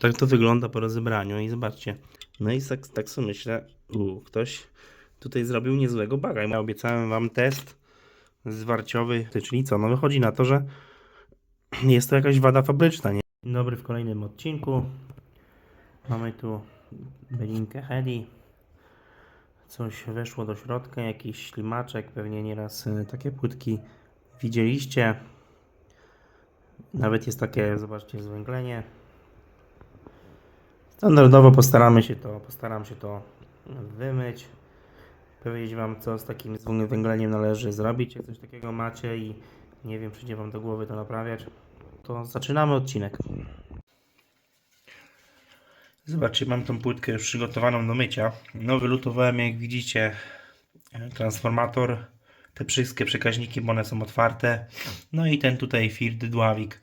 Tak to wygląda po rozebraniu i zobaczcie. No i tak, tak sobie myślę, u, ktoś tutaj zrobił niezłego baga. Ja obiecałem wam test zwarciowy, czyli co? No wychodzi na to, że jest to jakaś wada fabryczna, nie? Dzień dobry w kolejnym odcinku. Mamy tu belinkę Heli. Coś weszło do środka, jakiś ślimaczek, pewnie nieraz y, takie płytki widzieliście. Nawet jest takie, zobaczcie, zwęglenie. Standardowo postaramy się to, postaram się to wymyć. Powiedzieć Wam, co z takim zwęgleniem należy zrobić, jak coś takiego macie i nie wiem, przyjdzie Wam do głowy to naprawiać. To zaczynamy odcinek. Zobaczcie, mam tą płytkę już przygotowaną do mycia. No, wylutowałem, jak widzicie, transformator, te wszystkie przekaźniki, bo one są otwarte. No i ten tutaj field dławik, e,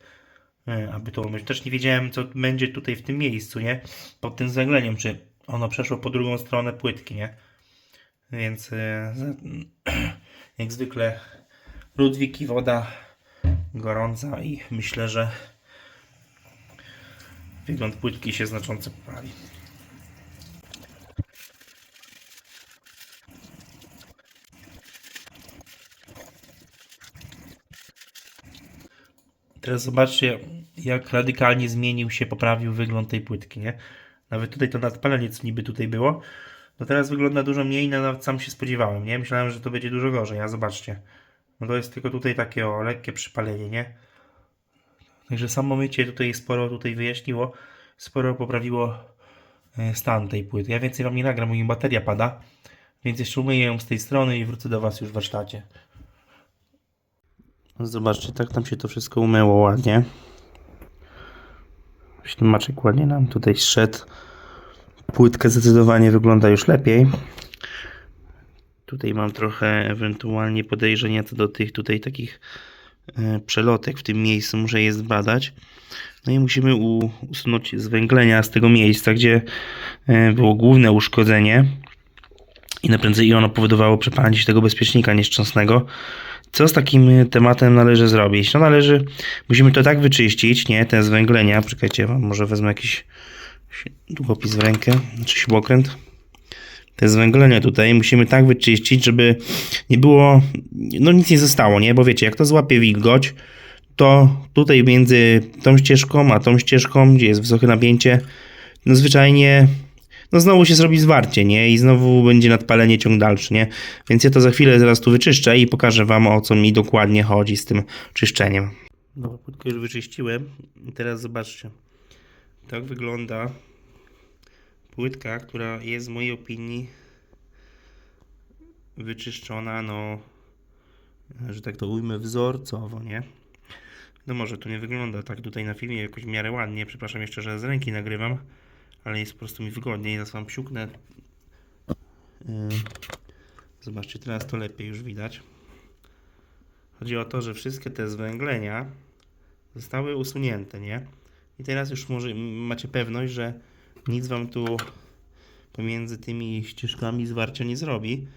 aby to umyć. Też nie wiedziałem, co będzie tutaj w tym miejscu, nie? Pod tym zwęgleniem, czy ono przeszło po drugą stronę płytki, nie? Więc e, jak zwykle Ludwik i woda gorąca i myślę, że wygląd płytki się znacząco poprawi. Teraz zobaczcie, jak radykalnie zmienił się, poprawił wygląd tej płytki, nie? Nawet tutaj to nadpalenie, co niby tutaj było, no teraz wygląda dużo mniej, no nawet sam się spodziewałem, nie? Myślałem, że to będzie dużo gorzej, a zobaczcie. No to jest tylko tutaj takie o lekkie przypalenie, nie? Także samo mycie tutaj sporo tutaj wyjaśniło, sporo poprawiło e, stan tej płyty. Ja więcej wam nie nagram, bo mi bateria pada, więc jeszcze umyję ją z tej strony i wrócę do was już w warsztacie. Zobaczcie, tak tam się to wszystko umyło ładnie. Ślimaczek ładnie nam tutaj szedł. Płytka zdecydowanie wygląda już lepiej. Tutaj mam trochę ewentualnie podejrzenia co do tych tutaj takich e, przelotek w tym miejscu. Muszę je zbadać. No i musimy usunąć zwęglenia z tego miejsca, gdzie e, było główne uszkodzenie. I naprędzej ono powodowało przepalanie się tego bezpiecznika nieszczęsnego. Co z takim tematem należy zrobić? No należy, musimy to tak wyczyścić, nie, te zwęglenia. Czekajcie, może wezmę jakiś długopis w rękę, czy śrubokręt. Te zwęglenia tutaj musimy tak wyczyścić, żeby nie było, no nic nie zostało, nie? Bo wiecie, jak to złapie wilgoć, to tutaj między tą ścieżką a tą ścieżką, gdzie jest wysokie napięcie, no zwyczajnie, no znowu się zrobi zwarcie, nie? I znowu będzie nadpalenie ciąg dalszy, nie? Więc ja to za chwilę zaraz tu wyczyszczę i pokażę wam o co mi dokładnie chodzi z tym czyszczeniem. No, płytkę już wyczyściłem teraz zobaczcie. Tak wygląda płytka, która jest w mojej opinii wyczyszczona, no, że tak to ujmę, wzorcowo, nie? No może to nie wygląda tak tutaj na filmie jakoś w miarę ładnie, przepraszam jeszcze, że z ręki nagrywam, ale jest po prostu mi wygodniej, zaraz wam psiuknę. Yy, Zobaczcie, teraz to lepiej już widać. Chodzi o to, że wszystkie te zwęglenia zostały usunięte, nie? I teraz już może macie pewność, że nic wam tu pomiędzy tymi ścieżkami zwarcia nie zrobi.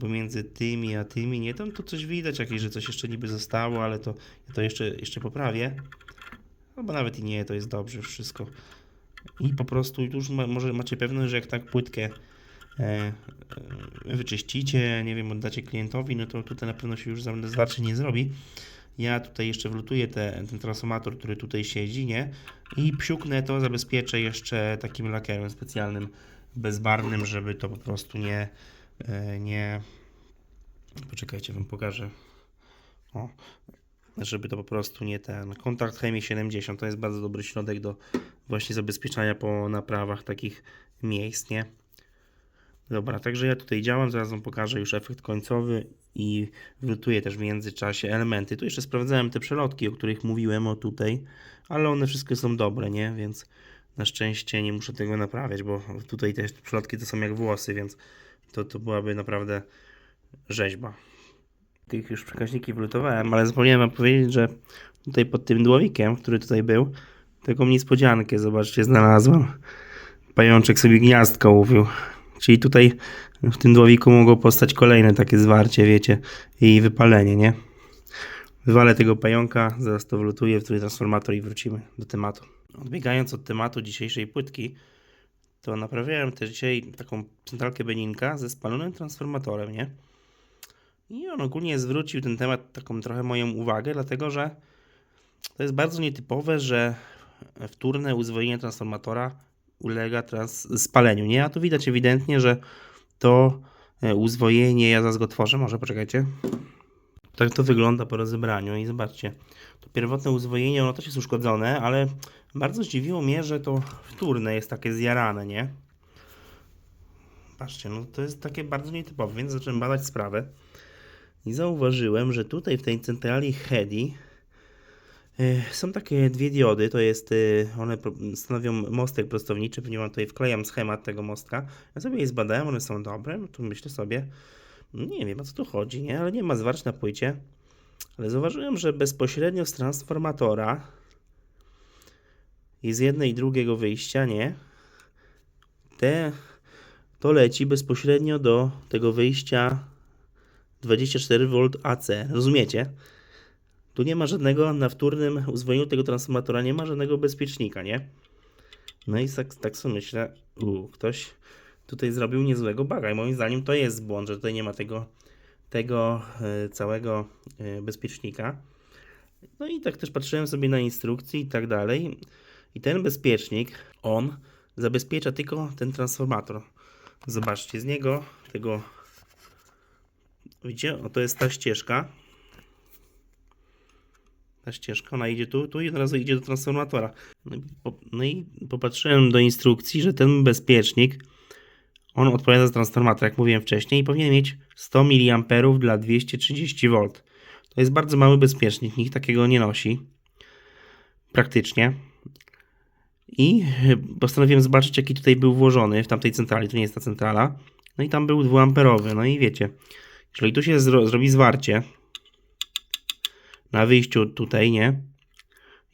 Pomiędzy tymi a tymi, nie, tam tu coś widać, jakieś, że coś jeszcze niby zostało, ale to ja to jeszcze, jeszcze poprawię. No bo nawet i nie, to jest dobrze wszystko. I po prostu już ma, może macie pewność, że jak tak płytkę e, e, wyczyścicie, nie wiem, oddacie klientowi, no to tutaj na pewno się już zwarcie nie zrobi. Ja tutaj jeszcze wlutuję te, ten transformator, który tutaj siedzi, nie? I psiuknę to, zabezpieczę jeszcze takim lakierem specjalnym, bezbarwnym, żeby to po prostu nie, e, nie... Poczekajcie, wam pokażę. O, żeby to po prostu nie ten... Kontakt Chemii 70 to jest bardzo dobry środek do właśnie zabezpieczania po naprawach takich miejsc, nie? Dobra, także ja tutaj działam, zaraz Wam pokażę już efekt końcowy i wlutuję też w międzyczasie elementy. Tu jeszcze sprawdzałem te przelotki, o których mówiłem o tutaj, ale one wszystkie są dobre, nie? Więc na szczęście nie muszę tego naprawiać, bo tutaj te przelotki to są jak włosy, więc to, to byłaby naprawdę rzeźba. Tych już przekaźniki wlutowałem, ale zapomniałem powiedzieć, że tutaj pod tym dłowikiem, który tutaj był, taką niespodziankę, zobaczcie, znalazłem. Pajączek sobie gniazdko łowił. Czyli tutaj w tym dłowiku mogło powstać kolejne takie zwarcie, wiecie, i wypalenie, nie? Wywalę tego pająka, zaraz to wlutuję w trójtransformator i wrócimy do tematu. Odbiegając od tematu dzisiejszej płytki, to naprawiałem też dzisiaj taką centralkę Beninka ze spalonym transformatorem, nie? I on ogólnie zwrócił ten temat taką trochę moją uwagę, dlatego że to jest bardzo nietypowe, że wtórne uzwojenie transformatora ulega trans- spaleniu, nie? A tu widać ewidentnie, że to e, uzwojenie, ja zaraz go tworzę, może poczekajcie. Tak to wygląda po rozebraniu i zobaczcie, to pierwotne uzwojenie, ono też jest uszkodzone, ale bardzo zdziwiło mnie, że to wtórne jest takie zjarane, nie? Patrzcie, no to jest takie bardzo nietypowe, więc zacząłem badać sprawę i zauważyłem, że tutaj w tej centrali HEDI y, są takie dwie diody, to jest, y, one stanowią mostek prostowniczy, pewnie mam tutaj wklejam schemat tego mostka. Ja sobie je zbadałem, one są dobre, no to myślę sobie, no nie wiem o co tu chodzi, nie? Ale nie ma zwarć na płycie. Ale zauważyłem, że bezpośrednio z transformatora i z jednej i drugiego wyjścia, nie? Te, to leci bezpośrednio do tego wyjścia 24V AC. Rozumiecie? Tu nie ma żadnego, na wtórnym uzwojeniu tego transformatora nie ma żadnego bezpiecznika, nie? No i tak, tak sobie myślę, u, ktoś tutaj zrobił niezłego baga i moim zdaniem to jest błąd, że tutaj nie ma tego, tego e, całego e, bezpiecznika. No i tak też patrzyłem sobie na instrukcje i tak dalej. I ten bezpiecznik, on zabezpiecza tylko ten transformator. Zobaczcie, z niego, tego, widzicie, o to jest ta ścieżka. Ta ścieżka, ona idzie tu, tu i od razu idzie do transformatora. No i, po, no i popatrzyłem do instrukcji, że ten bezpiecznik, on odpowiada za transformator, jak mówiłem wcześniej, i powinien mieć 100 mA dla 230V. To jest bardzo mały bezpiecznik, nikt takiego nie nosi. Praktycznie. I postanowiłem zobaczyć, jaki tutaj był włożony w tamtej centrali. To nie jest ta centrala. No i tam był 2A. No i wiecie, jeżeli tu się zro zrobi zwarcie na wyjściu tutaj, nie?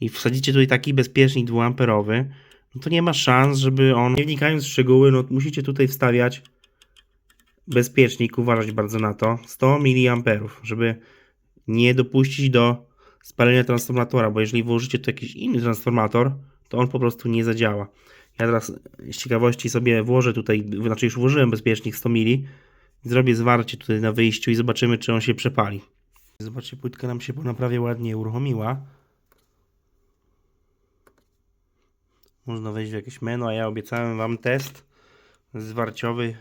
I wsadzicie tutaj taki bezpiecznik 2A, no to nie ma szans, żeby on, nie wnikając w szczegóły, no musicie tutaj wstawiać bezpiecznik, uważać bardzo na to, 100 mA, żeby nie dopuścić do spalenia transformatora, bo jeżeli włożycie tu jakiś inny transformator, to on po prostu nie zadziała. Ja teraz z ciekawości sobie włożę tutaj, znaczy już włożyłem bezpiecznik 100 mili, zrobię zwarcie tutaj na wyjściu i zobaczymy, czy on się przepali. Zobaczcie, płytka nam się po naprawie ładnie uruchomiła. Można wejść w jakieś menu, a ja obiecałem Wam test zwarciowy,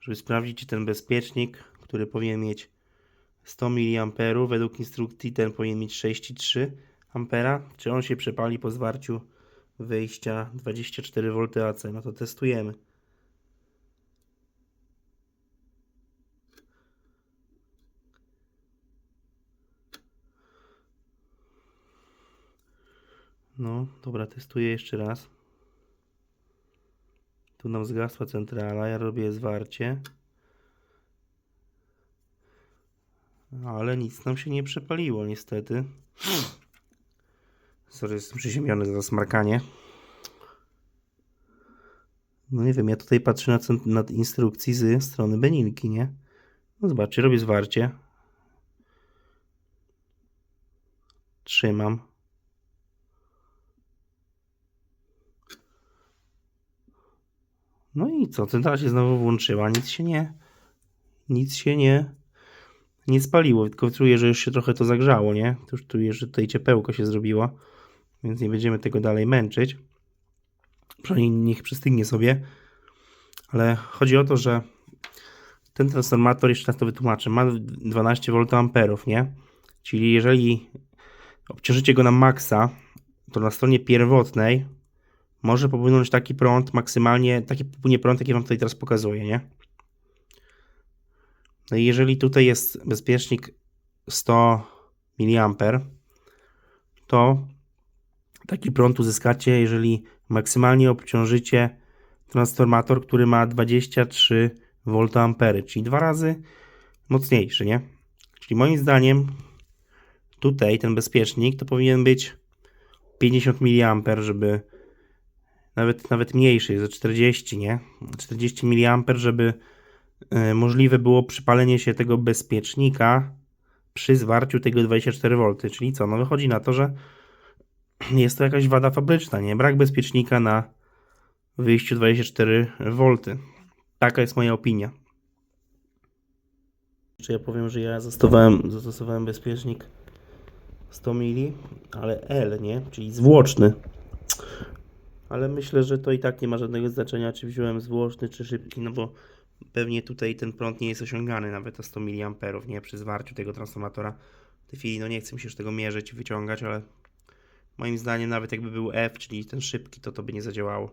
żeby sprawdzić, czy ten bezpiecznik, który powinien mieć 100 mA, według instrukcji ten powinien mieć 6,3 A, czy on się przepali po zwarciu wyjścia 24V AC. No to testujemy. No, dobra, testuję jeszcze raz. Tu nam zgasła centrala, ja robię zwarcie. Ale nic nam się nie przepaliło, niestety. Sorry, jestem przeziemiony za smarkanie. No nie wiem, ja tutaj patrzę na, na instrukcji z strony Beninki, nie? No zobaczcie, robię zwarcie. Trzymam. No i co? Centrala się znowu włączyła. Nic się nie. Nic się nie. Nie spaliło, tylko czuję, że już się trochę to zagrzało, nie? To już czuję, że tutaj ciepełko się zrobiło, więc nie będziemy tego dalej męczyć. Przynajmniej niech przystygnie sobie. Ale chodzi o to, że ten transformator, jeszcze raz to wytłumaczę, ma 12 VA, nie? Czyli jeżeli obciążycie go na maksa, to na stronie pierwotnej może popłynąć taki prąd maksymalnie, taki popłynie prąd, jaki wam tutaj teraz pokazuję, nie? No i jeżeli tutaj jest bezpiecznik 100 mA, to taki prąd uzyskacie, jeżeli maksymalnie obciążycie transformator, który ma 23 VA, czyli dwa razy mocniejszy, nie? Czyli moim zdaniem tutaj ten bezpiecznik to powinien być 50 mA, żeby nawet, nawet mniejszy, jest za 40, nie? 40 mA, żeby y, możliwe było przypalenie się tego bezpiecznika przy zwarciu tego 24V. Czyli co? No wychodzi na to, że jest to jakaś wada fabryczna, nie? Brak bezpiecznika na wyjściu 24V. Taka jest moja opinia. Jeszcze ja powiem, że ja zastosowałem, zastosowałem bezpiecznik 100 mili, ale L, nie? Czyli zwłoczny. Ale myślę, że to i tak nie ma żadnego znaczenia, czy wziąłem zwłoczny, czy szybki, no bo pewnie tutaj ten prąd nie jest osiągany nawet o 100 mA, nie? Przy zwarciu tego transformatora. W tej chwili, no nie chcę mi się już tego mierzyć wyciągać, ale moim zdaniem nawet jakby był F, czyli ten szybki, to to by nie zadziałało.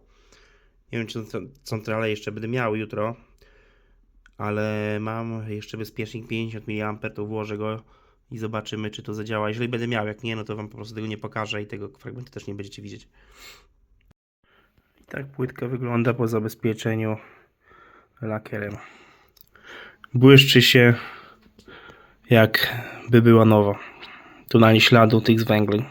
Nie wiem, czy centra- centralę jeszcze będę miał jutro, ale mam jeszcze bezpiecznik 50 mA, to włożę go i zobaczymy, czy to zadziała. Jeżeli będę miał, jak nie, no to Wam po prostu tego nie pokażę i tego fragmentu też nie będziecie widzieć. Tak płytka wygląda po zabezpieczeniu lakierem. Błyszczy się jak by była nowa. Tu na nie śladu tych zwęgleń.